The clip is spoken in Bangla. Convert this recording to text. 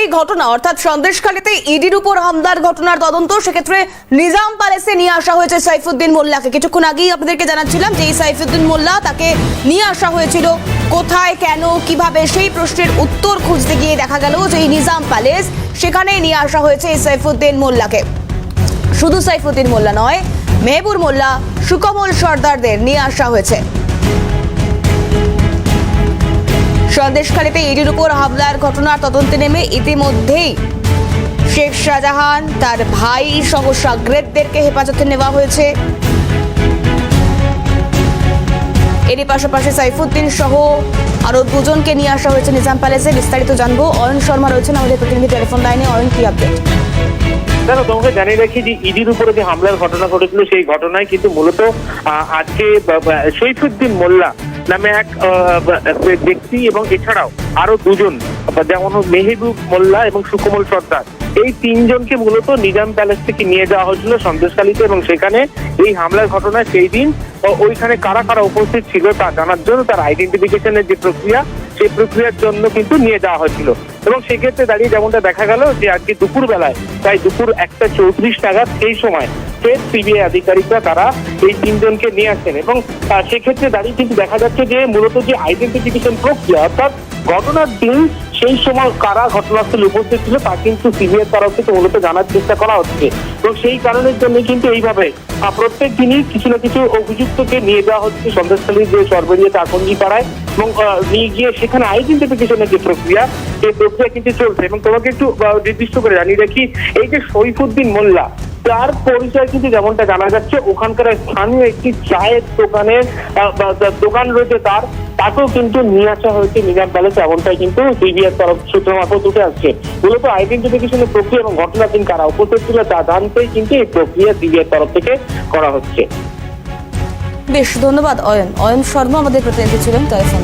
এই ঘটনা, অর্থাৎ সন্দেশখালীতে ইডির উপর হামলার ঘটনার তদন্ত, সেক্ষেত্রে নিজাম প্যালেসে নিয়ে আসা হয়েছে সাইফুদ্দিন মোল্লাকে। কিছুক্ষণ আগেই আপনাদেরকে জানাচ্ছিলাম যে এই সাইফুদ্দিন মোল্লা তাকে নিয়ে আসা হয়েছিল। কোথায়, কেন, কীভাবে, সেই প্রশ্নের উত্তর খুঁজতে গিয়ে দেখা গেল যে এই নিজাম প্যালেস সেখানেই নিয়ে আসা হয়েছে এই সাইফুদ্দিন মোল্লাকে। শুধু সাইফুদ্দিন মোল্লা নয় মেহবুর মোল্লা, সুকমল সর্দারদের নিয়ে আসা হয়েছে। সন্দেশখালীতে ইডির উপর হামলার ঘটনার তদন্তে নেমে ইতিমধ্যেই শেখ শাহজাহান তার ভাই সহ সাগরেদদেরকে হেফাজতে নেওয়া হয়েছে। এরই পাশাপাশি সাইফুদ্দিন সহ আরও দুজনকে নিয়ে আসা হয়েছে নিজাম প্যালেসে। বিস্তারিত জানব। অয়ন শর্মা রয়েছেন আমাদের প্রতিনিধি টেলিফোন লাইনে। অয়ন কি আপডেট দেখো তোমাকে জানিয়ে রাখি যে ইডির উপরে যে হামলার ঘটনা ঘটেছিল সেই ঘটনায় কিন্তু মূলত আজকে সৈফুদ্দিন মোল্লা নামে এক ব্যক্তি এবং এছাড়াও আরও দুজন, যেমন মেহবুব মোল্লা এবং সুকমল সর্দার। এই তিনজনকে মূলত নিজাম প্যালেস থেকে নিয়ে যাওয়া হয়েছিল সন্দেশকালীতে এবং সেখানে এই হামলার ঘটনায় সেই দিন ওইখানে কারা কারা উপস্থিত ছিল তা জানার জন্য তার আইডেন্টিফিকেশনের যে প্রক্রিয়া, সেই প্রক্রিয়ার জন্য কিন্তু নিয়ে যাওয়া হয়েছিল। এবং সেক্ষেত্রে দাঁড়িয়ে যেমনটা দেখা গেল যে আজকে দুপুর বেলায় প্রায় দুপুর একটা চৌত্রিশ নাগাদ সেই সময় ফের সিবিআই আধিকারিকরা তারা এই তিনজনকে নিয়ে আসেন এবং সেক্ষেত্রে দাঁড়িয়ে কিন্তু দেখা যাচ্ছে যে মূলত যে আইডেন্টিফিকেশন প্রক্রিয়া অর্থাৎ ঘটনার দিন সেই সময় কারা ঘটনাস্থলে উপস্থিত ছিল তা কিন্তু সিবিআই তরফ থেকে মূলত জানার চেষ্টা করা হচ্ছে। এবং সেই কারণের জন্য কিন্তু এইভাবে প্রত্যেক দিনই কিছু না কিছু অভিযুক্তকে নিয়ে যাওয়া হচ্ছে সন্দেশখালীর যে সর্বরিয়া চাকন্দি পাড়ায় এবং নিয়ে গিয়ে সেখানে আইডেন্টিফিকেশনের যে প্রক্রিয়া, সেই প্রক্রিয়া কিন্তু চলছে। এবং তোমাকে একটু নির্দিষ্ট করে জানিয়ে রাখি, এই যে সৈফুদ্দিন মোল্লা তার পরিচয় কিন্তু যেমনটা জানা যাচ্ছে, ওখানকার স্থানীয় একটি চায়ের দোকানের দোকান রয়েছে তার, তাকেও কিন্তু নিয়ে আসা হয়েছে নিজাম প্যালেস, এমনটাই কিন্তু সিবিআই তরফ সূত্র মারফত উঠে আসছে। মূলত আইডেন্টিফিকেশনের প্রক্রিয়া এবং ঘটনার দিন কারা উপস্থিত ছিল তা জানতেই কিন্তু এই প্রক্রিয়া সিবিআই তরফ থেকে করা হচ্ছে। বেশ, ধন্যবাদ, অয়ন। অয়ন শর্মা আমাদের প্রতিনিধি ছিলেন লাইনে